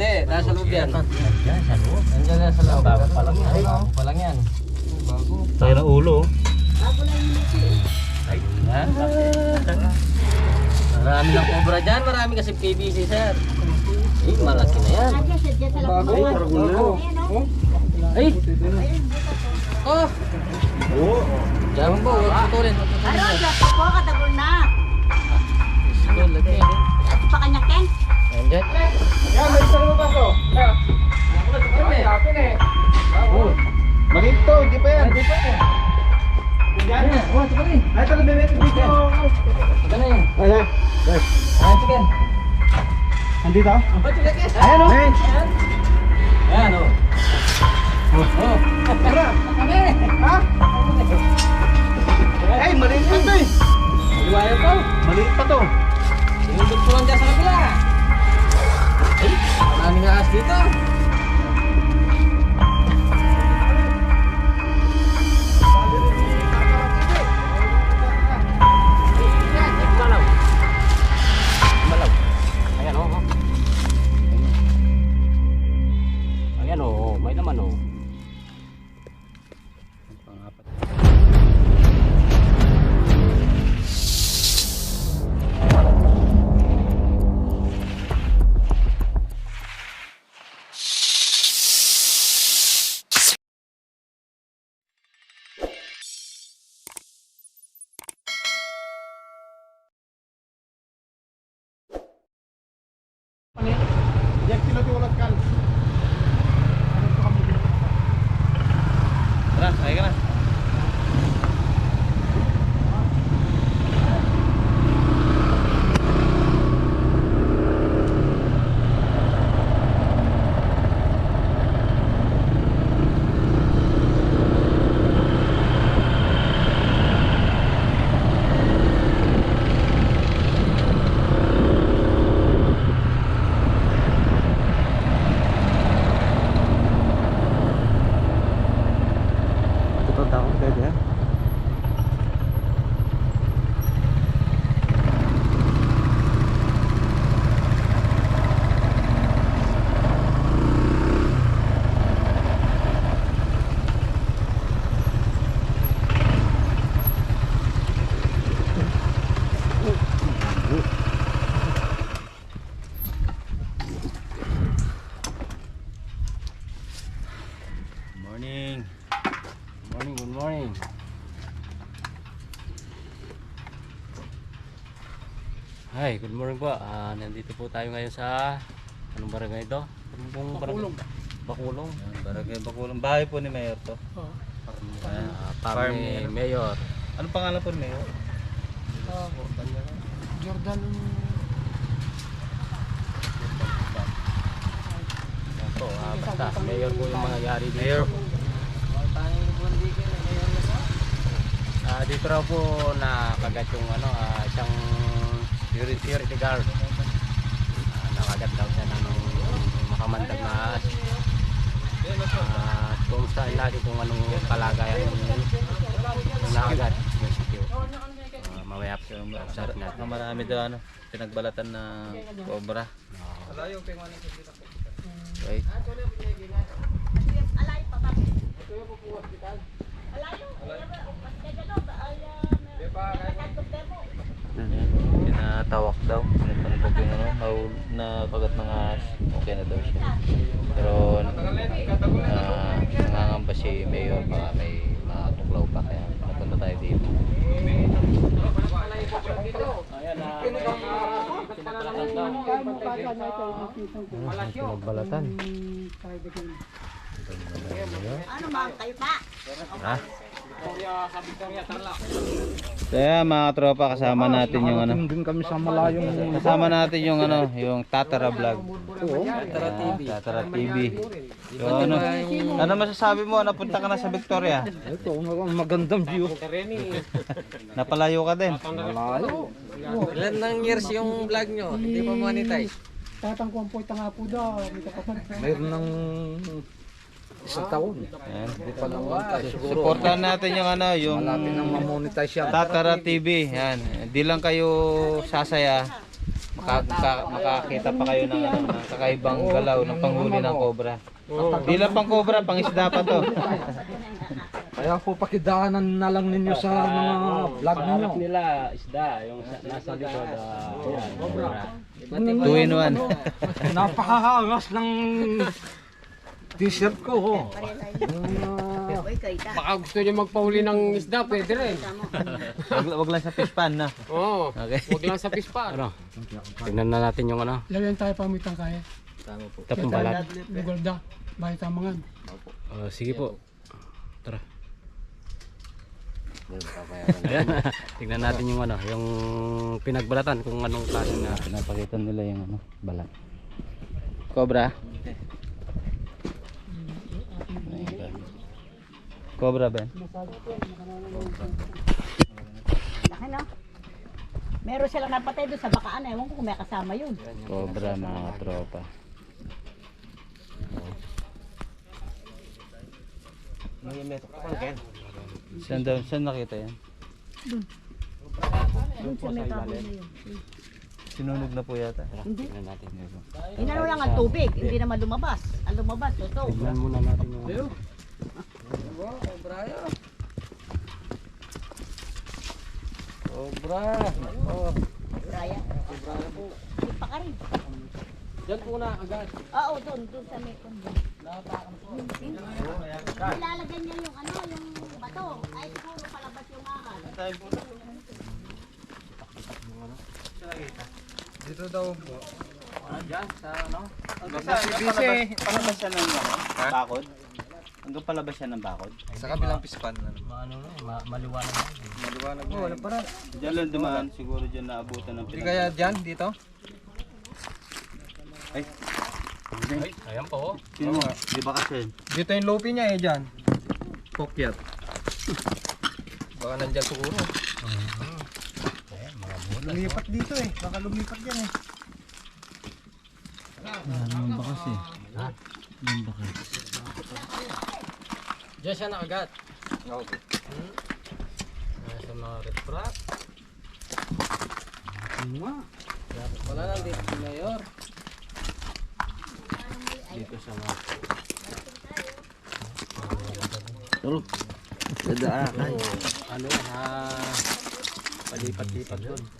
Hindi, nasa loob yan. Yan, sa loob. Nandiyan na sa loob. Bago pa lang yan. Bago pa lang yan. Tayo ng ulo. oh. Ayun na. Marami ng cobra dyan. Marami kasi PVC, sir. Eh, malaki na yan. Bago, bago. Ay! Oh! Diyan po, huwag putulin. huwag putulin. Ano, Diyos ko, katagol na. Ito, lagi. Pa kanya, Ken? Nandiyan. Yan, may isang lumabas ko. Oh. Maliit to, hindi pa yan. Hindi pa yan. Yan. Oh, sige rin. Ay, ito, bebet dito. Ito na yan. Ayan. Ah, sige. Andito? Oh, sige, sige. Ayan o. Ayan, oh. Oh. Tara. Ha? Ay, maliit pa to eh. Liwayan po. Maliit pa to. Sinundot ko lang dyan sa kabila. Ay, maraming ahas dito. Yan, Hi, good morning po. Ah, nandito po tayo ngayon sa anong barangay ito? Anong barangay? Bakulong. Yan, Barangay Bakulong. Bahay po ni Mayor to. Ayan. Ah, Farm farm ni ni ano? Mayor. Anong pangalan po ni Mayor? Jordan. Yan po, ah, basta Mayor po yung mga yari dito. Mayor. Ah, dito raw po nakagat yung ano, ah, isang security, guard. Ah, nakagat daw siya ng makamandag na ahas. Ah, kung saan natin kung anong kalagayan ng nakagat. Ah, mamaya po yung usap natin. Na marami daw ano, pinagbalatan na cobra. Right? Alay pa ba? Alayo. Tinatawak daw. Pinatandog yung ano, nahul- nakagat ng ahas. Okay na daw siya. Pero uh, nangangamba si Mayor baka may mga tuklaw pa kaya napunta tayo dito. Ayan na, pinagbalatan. Ano mga kayo pa? Ha? Kaya mga tropa kasama natin yung ano. din kami sa malayong Kasama natin yung ano, yung Tatara Vlog. Tatara TV. Tatara TV. So ano, ano masasabi mo? Napunta ka na sa Victoria. Ito, magandang view. Napalayo ka din. Malayo. Ilan ng years yung vlog nyo? Hindi pa monetize? Tatang po ita nga po daw. Mayroon ng isang taon. Ayan. Hindi pa naman siguro. Supportahan natin yung ano, yung Malapit nang mamonetize yan. Tatara TV. Yan. Di lang kayo sasaya. maka, maka- makakita pa kayo ng, ano, ng kakaibang galaw ng panghuli ng cobra. Di lang pang cobra, pang isda pa to. Kaya po pakidaanan na lang ninyo sa mga vlog ninyo. Pangarap nila isda, yung sa- nasa likod. ah, yan, cobra. Two in one. Napakahangas ng t-shirt ko. Oh. Baka gusto niyo magpahuli ng isda, pwede rin. Wag, wag lang sa fish pan na. Oo. Okay. Huwag lang sa pispa. Ano? Tingnan na natin yung ano. Lawian tayo pamitang kaya. Tapong balat. Lugar da. Bahay tamangan. Oh, sige po. Tara. Ayan, tingnan natin yung ano, yung pinagbalatan kung anong klase na. Pinapakita nila yung ano, balat. Cobra? Cobra yan? Laki no? Meron silang napatay doon sa bakaan. Ewan ko kung may kasama yun. Cobra mga tropa. Saan daw, saan nakita yan? Doon sa may kahoy na yun. Sinunog na po yata. Tingnan natin. Inano lang ang tubig. Hindi naman lumabas. Ang lumabas, ito. Tingnan muna natin yung ano. Cobra. Oh. Brian. Hindi pa ka rin. Diyan po na agad. Oo, doon. Doon sa may kondo. Ilalagyan niya yung ano, yung bato. Ay, siguro palabas yung ahas. Dito daw po. Kasi palabas siya ng ano, bakod. Hanggang palabas siya ng bakod. Sa kabilang pispan na naman. Ano na, ma- maliwanag na. Maliwanag na. Wala pa rin. Diyan lang dumaan, siguro diyan naabutan ng Hindi kaya dyan, dito? Ay, ayan po. oh. Sino? Di ba kasi? Dito yung lopi niya eh, dyan. Pokyat. Baka nandyan siguro. Lumipat dito eh. Baka lumipat dyan eh. Ano ba kasi? Ano ba kasi? Diyan siya na agad. Nasa mga refract. Wala lang dito si Mayor. Dito sa mga ano yan, ah, palipat-lipat doon.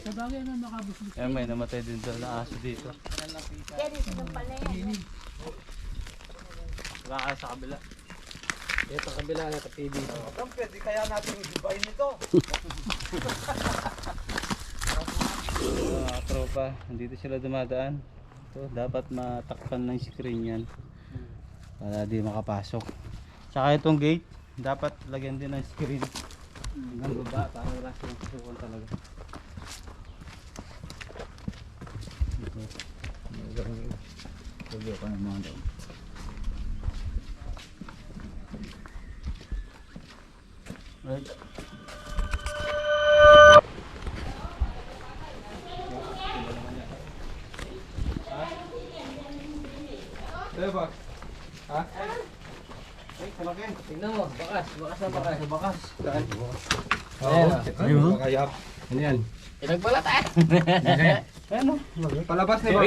Sa bagay na. Eh, may namatay din daw na aso dito. Yan, ito pala yan. Baka sa kabila. Dito kabila na TV. Pwede kaya natin i-divide nito. Mga tropa, dito sila dumadaan. Ito, dapat matakpan ng screen yan. Para di makapasok. Tsaka itong gate, dapat lagyan din ng screen. Hanggang baba, para wala silang pasukan talaga. Ito. Tuloy ko ng mga daw. Right. Diba ba? Ha? Ay, kalaki. Tingnan mo, bakas. Bakas na bakas. Bakas. Saan? Ayan. Ayun. Kayap. Ano yan? Pinagbalat eh. Palabas na ba?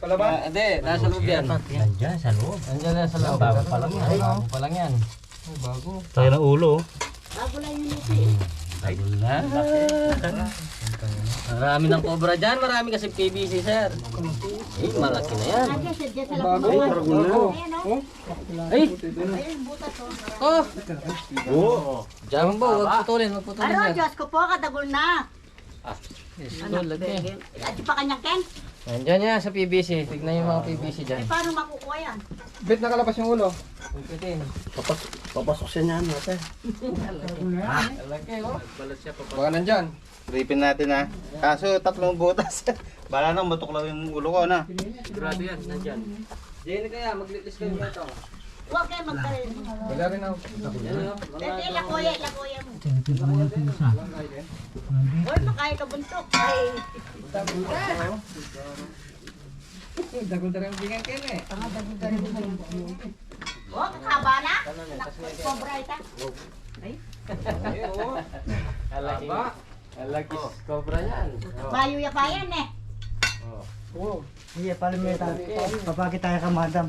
Palabas? Ah, Hindi, nasa loob yan. Nandiyan sa loob. Nandiyan na sa loob. Bago pa lang yan. Bago pa lang yan. Oh, bago. Tayo ng ulo. Bago lang yung lupi. Marami ng cobra dyan. Marami kasi PVC, sir. Eh, malaki na yan. Nandiyan Bago. lapunan. Bago. Oh. Ay! Oh. Oh! Diyan mo, huwag putulin, huwag putulin Ano, yan. Diyos ko po, katagol na. Yes, Anak, lagi. bege. At di pa kanyang ken? Nandyan yan sa PVC. Tignan yung mga PVC Eh, dyan. paano makukuha yan? Bet nakalabas yung ulo. Kumpitin. Papasok siya niyan, ate. Laki oh. Baka nandyan. Ripin natin ha. Kaso tatlong butas. Bala nang matuklaw yung ulo ko na. Sigurado yan. Nandyan. Jenny kaya, maglitis kayo nito. Huwag kayo magkarin. Wala rin ako. Yan oh. Hindi, ilakuya, ilakuya mo. Uy, makain ka buntok. Ay, Dagol na rin ang bingan kayo eh. oh, kakaba na? Sobra ita. Alaki. Alaki. Cobra yan. Bayo ya pa yan eh. Iya, paling may tayo. Papakit tayo ka, madam.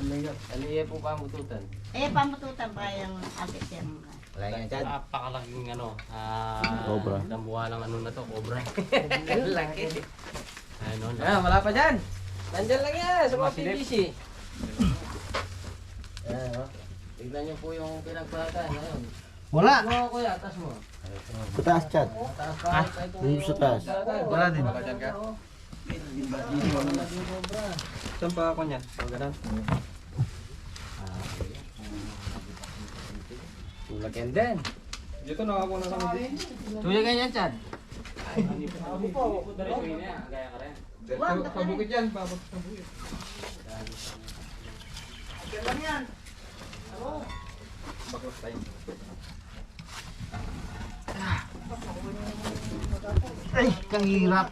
Ano iya po pa mututan? Eh, pamututan pa yung atit yan. Wala nga dyan. Napakalaking ano, ah, Cobra. Nabuha ng ano na to, cobra. Laki. Ano na. Ah, wala pa dyan. Nandyan lang yan sa mga. PVC. Ayan oh. Tignan niyo po yung pinagbalatan ngayon. Wala. Ano kuya, taas mo. Sa taas chat. Pa. Yung sa taas. Wala din. Ka. Saan pa ako niyan? Pag ganun. Tulad yan din. Dito nakakuha na kami. Tulad ganyan, Chad. Sa, sa bukid yan. Babot sa bukid. Baklas tayo. Ay, kang hirap.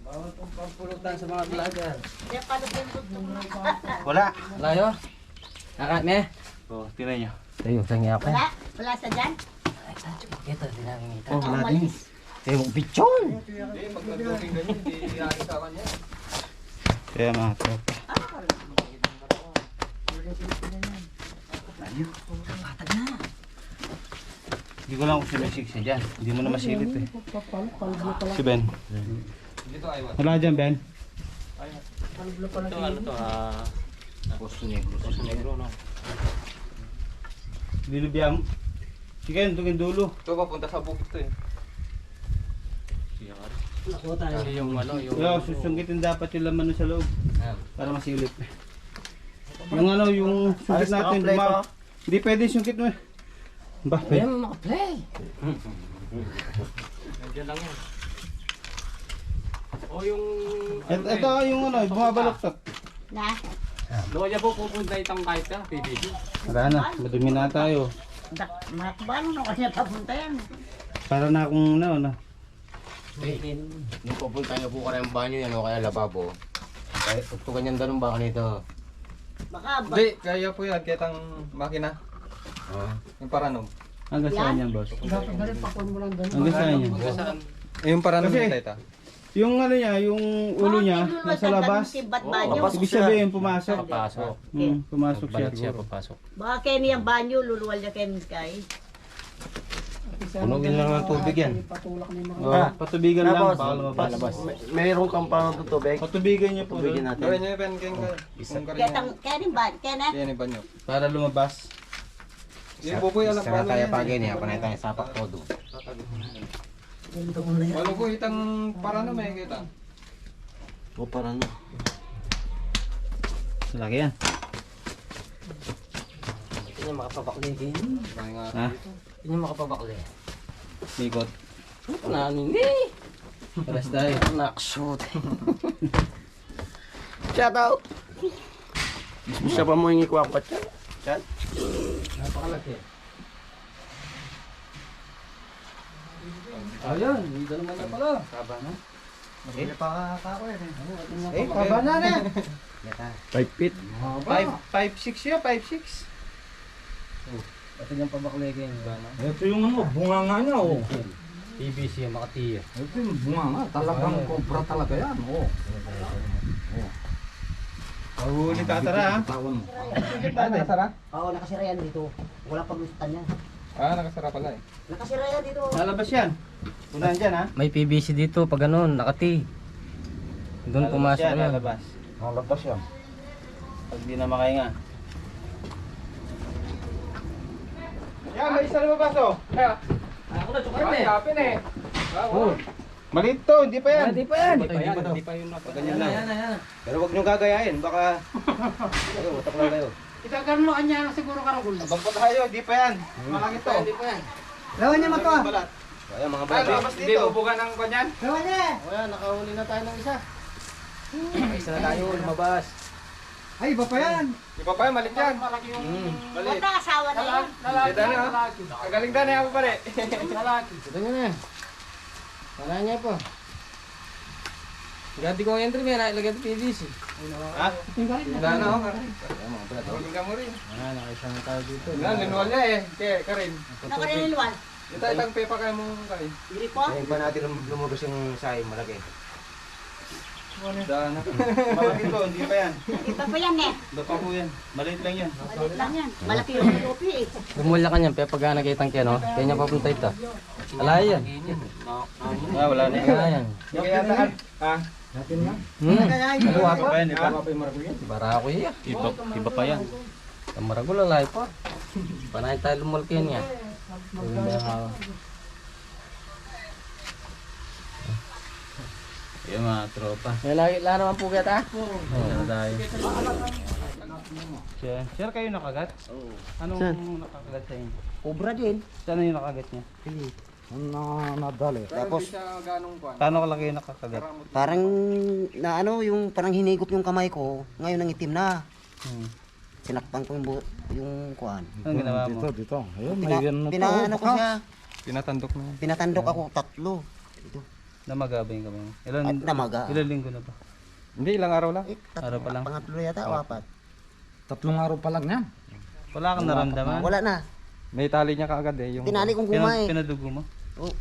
Bawal pong pampulutan sa mga vlogger. Buntok? Wala. Layo. Nakat me. Oh, tinan nyo. Tayo, tangi ako. Wala? Wala sa dyan? Ito, di namin kita. Oh, wala din. Tayo, mong pichon. Hindi, pag nagduging ganyan, hindi ari sa kanya. Kaya mga tropa. Hindi ko lang kung sumisik siya dyan. Hindi mo na masilip eh. Si Ben. Wala dyan, Ben. Ito ano to, ah, Puso negro. Puso Negro, no? Dilubyam. Sige, yung dulo. Ito papunta sa bukid to eh. Kasi yung ano, yung... Yo, susungkitin dapat yung laman sa loob. Para masilip. Yung ano, yung sungkit natin. Ma- hindi pwede sungkit mo. eh. Ba, Hindi pwede. mo makaplay. Nandiyan lang yan. O yung... Ito, ito yung ano, bumabaloktot. Na? Doon niya po pupunta itang kahit ka, PBB. Wala na, madumi na tayo. Dak, makabano na kanya papunta yan. Para na akong ano, na. Nung pupunta niyo po kaya yung banyo yan o kaya lababo. Kaya tugtugan yan ganun ba kanito? Baka, ba, Hindi, kaya po yan. Kaya tang makina. Yung paranog. Hanggang saan yan, boss? Dapat na pakon mo lang ganun. Hanggang saan yan? Eh, yung paranog Kasi- yung teta. Yung ano niya, yung ulo niya, nasa labas. banyo. Ibig sabihin, pumasok. Papasok. Hmm, pumasok siya. Balik siya, papasok. Baka kayo niyang banyo, luluwal niya kayo kay. Punogin lang ng tubig yan. Patulak ni mga Oh, patubigan lang, baka lumabas. Mayroon kang pang tubig. Patubigan niyo po doon, Gawin nyo yung pen, kaya kung Kaya tang, kaya rin ba? Kaya na? Kaya ni banyo. para lumabas. Yung buboy alam paano yan. eh. niya, panay tayo sapak todo. Walo ko itang paranog may kita. O, parang Laki yan. Niya makapabakli din. Ha? Niya makapabakli. Likot. Ano ni? Paras tayo. Nakshoot. Shout out! Siya pa mo yung ikwakot siya. Napakalaki. Ayun, dito naman na pala. Hindi pa kako yan eh. Eh, taba na na. 5 feet. 5'6 yun, 5'6. Ito yung pabakligin. Ito yung ano, bunga nga niya oh. PBC, yung Makati. Ito yung bunga nga, talagang cobra talaga yan oh. Pahuli ka tara ha. Ah, nakasara? Oo, nakasira yan dito. Wala pang gustuhan yan. Ah, nakasara pala eh. Nakasira yan dito. Lalabas yan. Unahan dyan ha. May PVC dito pag ganun, nakati. Doon Lalabas pumasok yan, na. Lalabas. Nalabas yan. Pag di na makahinga. Yan, may isa lumabas oh. Ay, yapin eh. Ah, Oh, Maliit to, hindi pa yan. Hindi pa yan. Hindi pa yan, hindi pa yun. Ganyan lang. Pero wag nyo gagayahin, baka... Ayun, utak lang kayo. Ikakarlo anya siguro karagul. Abang pa tayo, hindi pa yan. Malaki to. Hindi pa yan. Lawan niya mato. Balat. Ayan mga balat. Hindi ubugan ng kanyan. Lawan niya. O yan, nakahuli na tayo ng isa. Isa na tayo, lumabas. Ay, iba pa yan. Iba pa yan, malit yan. Malaki yung... Malit. Basta asawa na yan. Ito na, oh. Kagaling na ako pare. Ito nyo na. Wala niya po. Ganti ko ang entry, may nailagay ito PVC. Ha? Wala na ako. Huling ka mo rin. Wala, nakaisa na tayo dito. Wala, linuwal niya eh. Kaya, Karin. Nakarinilwan. Ito itang pepa kayo mo Karin. Hindi po. Ngayon pa natin lumabas yung sahin malaki. Daan na. Malaki to, hindi pa yan. Hindi pa pa yan eh. Baka po yan. Maliit lang yan. Malit lang yan. Malaki yung lupi eh. Bumula ka niyan, pero pag nakitang kaya no, kaya niya papunta ito. Alay yan. Ah, wala na Alay yan. Kaya taan. Ha? Hmm. Dalawa pa pa yan, di ba? Barako iya. Iba, iba pa yan. Ang maragol alay pa. Panay tayo lumulki niya. Yung mga tropa. May lagi lang naman po kita. Oo, tayo. Sir, sir kayo nakagat? Oo. Anong nakakagat sa inyo? Cobra din. Saan yung nakagat niya? Tapos Paano kalaki yung nakakagat? parang na ano yung parang hinigop yung kamay ko. Ngayon ang itim na. Hmm. Sinakpan ko yung, bu- yung kuan. Anong ginawa mo? Pina, pinaano ko siya. Pinatandok na. Pinatandok ako tatlo. Ito. Namagaba yung kamay mo. Ilan, At namaga. ilan linggo na ba? Hindi, ilang araw lang. Eh, tat- Araw pa lang. Pangatlo yata o apat. Tatlong araw pa lang yan. Wala kang naramdaman? Wala na. May tali niya kaagad eh. Yung Tinali kong gumay. Pinadugo mo? Oh,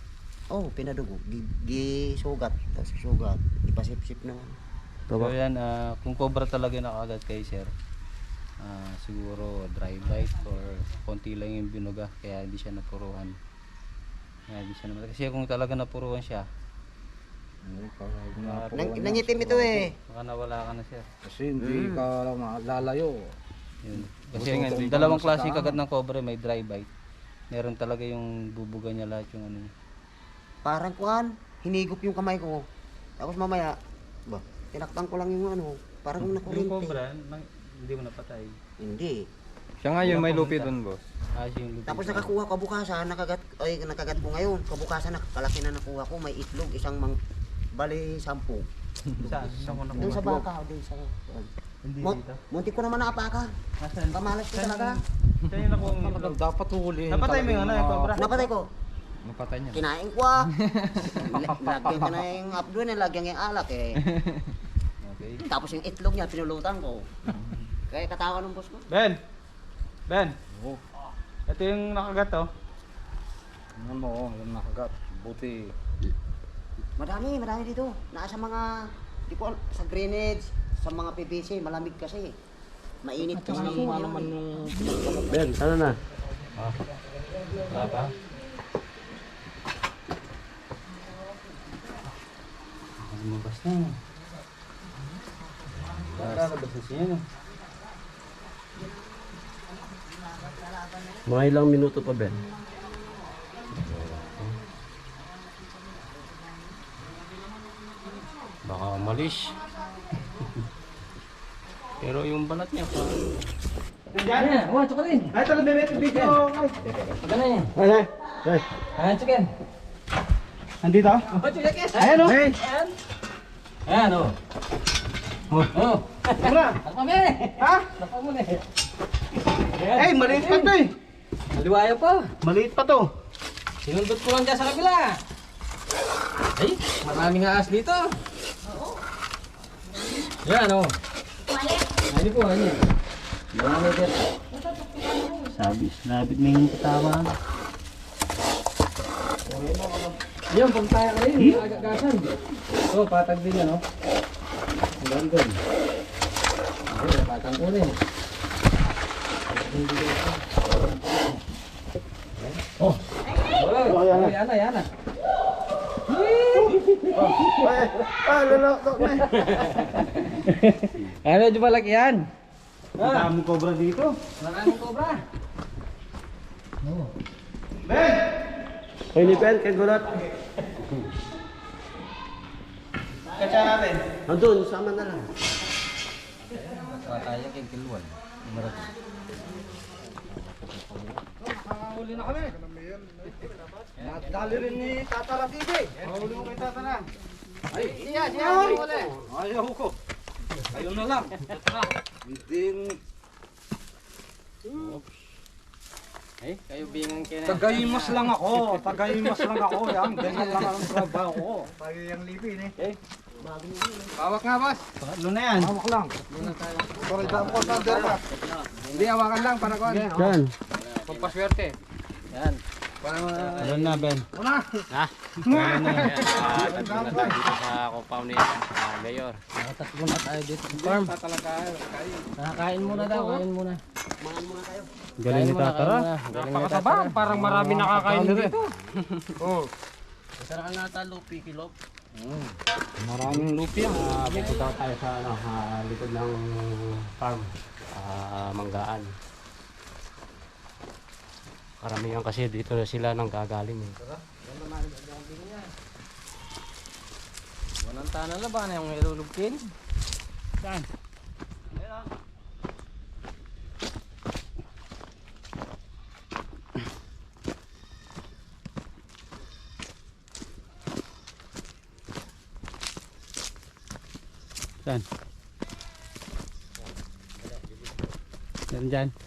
oh pinadugo. Gi- Gisugat. Tapos sugat. Ipasip-sip na. So yan, ah, kung cobra talaga yung nakagat kay sir, ah, siguro dry bite or konti lang yung binuga kaya hindi siya napuruhan. Kaya hindi siya naman. Kasi kung talaga napuruhan siya, Nang, nangitim ito eh. baka nawala ka na sir. Kasi hindi ka lalayo. Yun. Kasi yung dalawang klase kagat ng cobra, may dry bite. Meron talaga yung bubuga niya lahat yung ano. niya. Parang kuan. Hinigop yung kamay ko. Tapos mamaya, ba, tinakpan ko lang yung ano. Parang Yung nakurinti. cobra, nang- hindi mo napatay. Hindi. Siya nga yung may lupi doon, boss. Ah, siya yung lupi. Tapos nakakuha kabukasan, nakagat, ay, nakagat ko ngayon. Kabukasan, nakalaki na nakuha ko. May itlog, isang mang, bali, sampu. Saan? Saan mo Doon sa nakuha? baka, doon sa... Hindi Mo, dito. munti ko naman naapakan. Nasaan? Kamalas ko talaga. Siya yung nakuha mo. Dapat huli. Napatay mo yung ano, yung cobra. Napatay ko. Napatay niya. Kinain ko ah. Lagyan ko na yung abdo na, lagyan yung alak eh. Okay. Tapos yung itlog niya, pinulutan ko. Kaya katawa ng boss ko. Ben! Ben! Ito yung nakagat oh. Ano mo, yung nakagat. Buti. Madami, madami dito. Nasa mga, di ko, al- sa grenades, sa mga PVC, malamig kasi. Mainit kasi. Ano naman yung... Ben, sana na? Wala pa? Lumabas na. Lalabas na siya? Mga ilang minuto pa, Ben? Baka umalis. Pero yung balat niya pa. Ayan, wala ka rin. Ay, talaga may video. Magana yan. Ay, ay, ay. Ayan, chicken. Nandito? Oh, chicken. Ayan o. Ayan. Ayan, oh. Oh. Oh. Mura. Ano kami? Ha? Napa mo eh. Eh, maliit pa to eh. Maliwaya pa. Maliit pa to. Sinundot ko lang dyan sa kabila. Ay, maraming ahas dito. Yan, oh. Di po, ano yan. Marami dito. Sabi, sinabit may yung katawa. Yan, pag tayo ka rin, agagasan. So, patag din yan, oh. Hanggang doon. Ay, patang ko rin. Oh. Oh, na, yan na, yan na. Ah, lalakak na. Ano, medyo malaki yan. Ang daming cobra dito. Maraming cobra. Hoy, ni Ben, kay Gulot. Katsa natin. Nandun, sama na lang. Pataya kay Kilwan. Marat. Dali rin ni Tata Rafibe. Mahuli mo kay Tata na. Ay, Siya, siya, ayaw ko. Ayaw na lang. Hindi, Eh, kayo bingang kina. tagayimas lang ako. Tagayimas lang ako. Yan, ganyan lang ang trabaho ko. Bawak nga, boss. Pangatlo na yan. Hawak lang. Sorry, daan ko. Hindi, hawakan lang para kuhan. Yan. Pampaswerte. Yan. Ano na, Ben? Ha? Ayan, ah, tatlo na tayo dito sa compound ni ah, Mayor. Nakatatlo na tayo dito. Farm. Nakakain muna daw, kain muna. Galing ni Tatara. Napakasaba, parang marami nakakain dito. Sarang nata lupi kilop. Maraming lupi. Ah, may punta tayo sa ano, ah, likod ng farm. Ah, manggaan. Karamihan kasi dito na sila nang gagaling. Eh. Walang tanan na ba na yung ilulugkin? Saan? Saan? Saan dyan?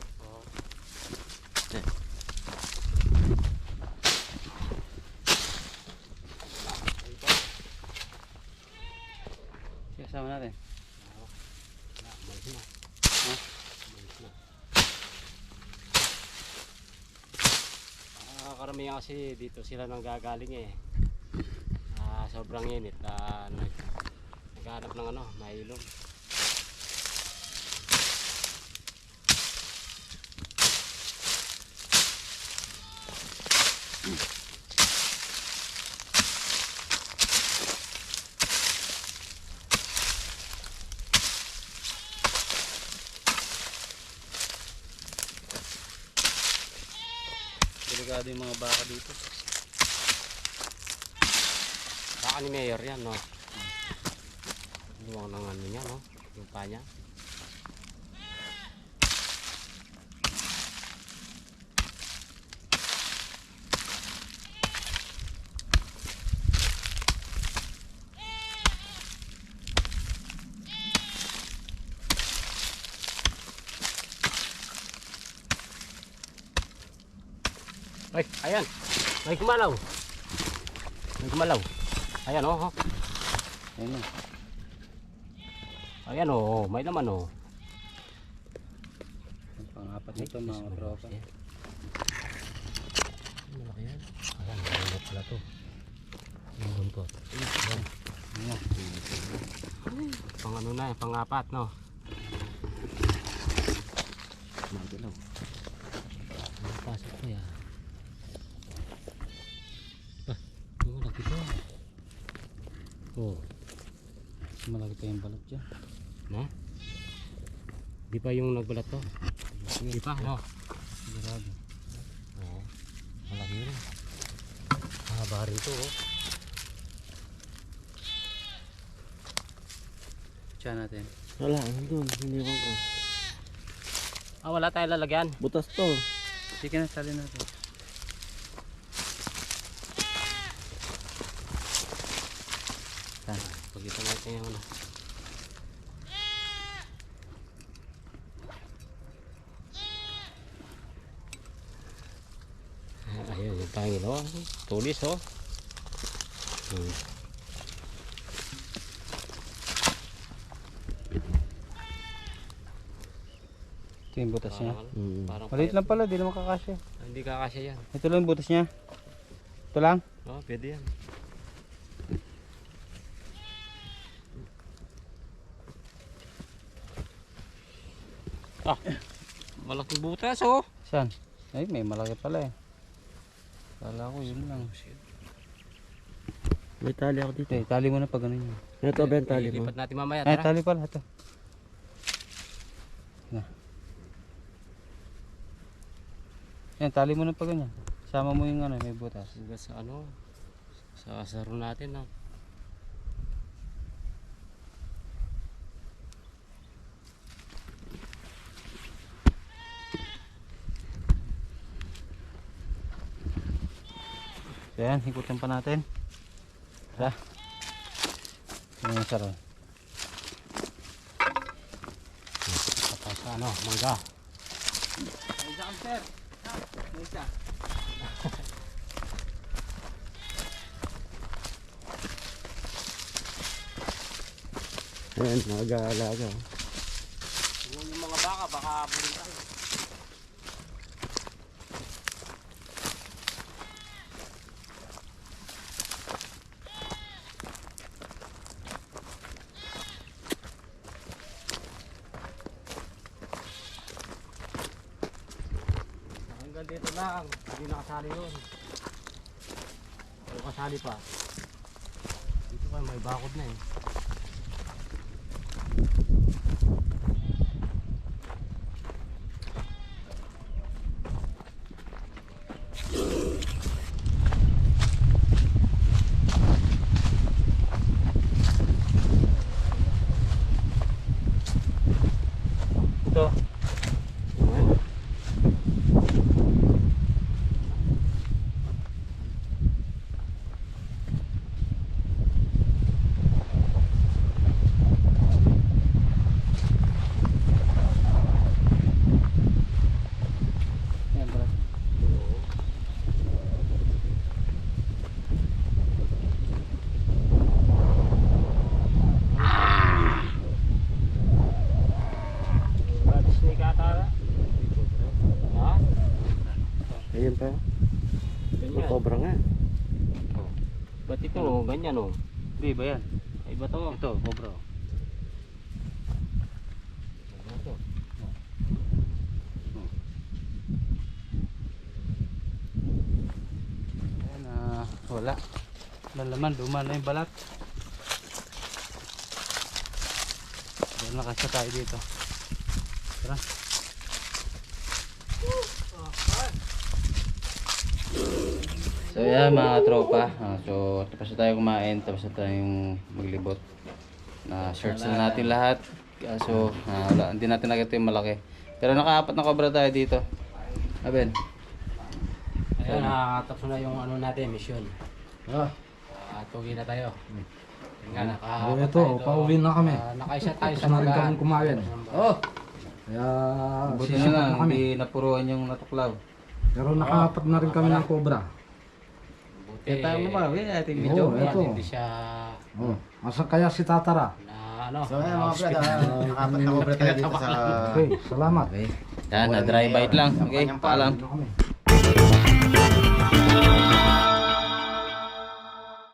Karamihan kasi dito sila nang gagaling eh. Ah, sobrang init. Ah, nag naghanap ng ano, mailog. Delikado yung mga baka dito. Baka ni Mayor yan, no? Luwang ng ano niya, no? Yung pa niya. Ay, ayan. May kumalaw. May kumalaw. Ayan, oh. oh. Ayun na. Ayan, oh. May laman, oh. Pang-apat nito mga katropa. Malaki yan. Ayan, malaki pala to. Yung buntot. Ayan. Pang ano na, pang-apat, no? Magalaw. Pasok ko yan. Ah, yung malaki to. Oh, Mas malaki pa yung balat dyan. no? Di pa yung nagbalat to? Di pa, no? Sigurado. Oo. Malaki rin. Haba rin to, oh. Tiyan natin. Wala, nandun. Hindi ko. Ah, wala tayo lalagyan. Butas to. Sige na, tali natin. Yung ano. Ah, Ayun, yung pangil, oh. Tulis, oh. Hmm. Ito yung butas niya. Mm. parang Maliit lang pala, di naman kakasya. Ah, Hindi kakasya yan. Ito lang butas niya. Ito lang. Oh, pwede yan. Ah, malaking butas, oh. Saan? Ay, may malaki pala eh. Kala ko yun lang. May tali ako dito. Okay, tali mo na pag ganun yun. Ito ba yung tali mo? Ilipat natin mamaya, Ay, tara. tali pala. Ito. Na. Yan, tali mo na pag ganyan. Sama mo yung ano, may butas. Hanggang sa ano, sa asaro natin, no? So yan, ikutin pa natin. Tara. Yan yung sarang. Tapos ano, mangga. Ayan, nag-aalaga. Yung mga baka, baka bulin tayo. Hanggang dito lang, hindi nakasali yun. O kasali pa. Dito pa may bakod na eh. Ito. Yan, brad. Brad snake ata. Ha? Ayun pa. May Ganyan. cobra nga. Ba't oh, ganyan oh? Hindi ba yan? Ay ba to? Ito, cobra. Ayan, ah, wala. Lalaman, luma na yung balat. Dahil nakasya tayo dito. Tara. So yan mga tropa. Ah, so tapos na tayo kumain, tapos na tayong maglibot. Na search na natin lahat. Kaso ah, wala, hindi natin nakita yung malaki. Pero nakaapat na cobra tayo dito. Aben. Ayun, nakatapos na yung ano natin, mission. Ah, Ah, tugi na tayo. Yun nga, naka, oh, ito, pauwi na kami. Ah, nakaisa tayo sa Tapos na mga... kumain. Oh! Kaya Buti na lang, na kami. hindi napuruan yung natuklaw. Pero nakaapat na rin kami ng cobra. Kaya tayo mo ba? Ating Oo, video. eh. Yan, ito. Hindi siya Oh, asa kaya si Tatara? na ano. So, ayan na mga hospital. ah, nakapat na cobra tayo dito sa... Okay, salamat. Yan, na dry bite lang. Okay, paalam. Ano kami?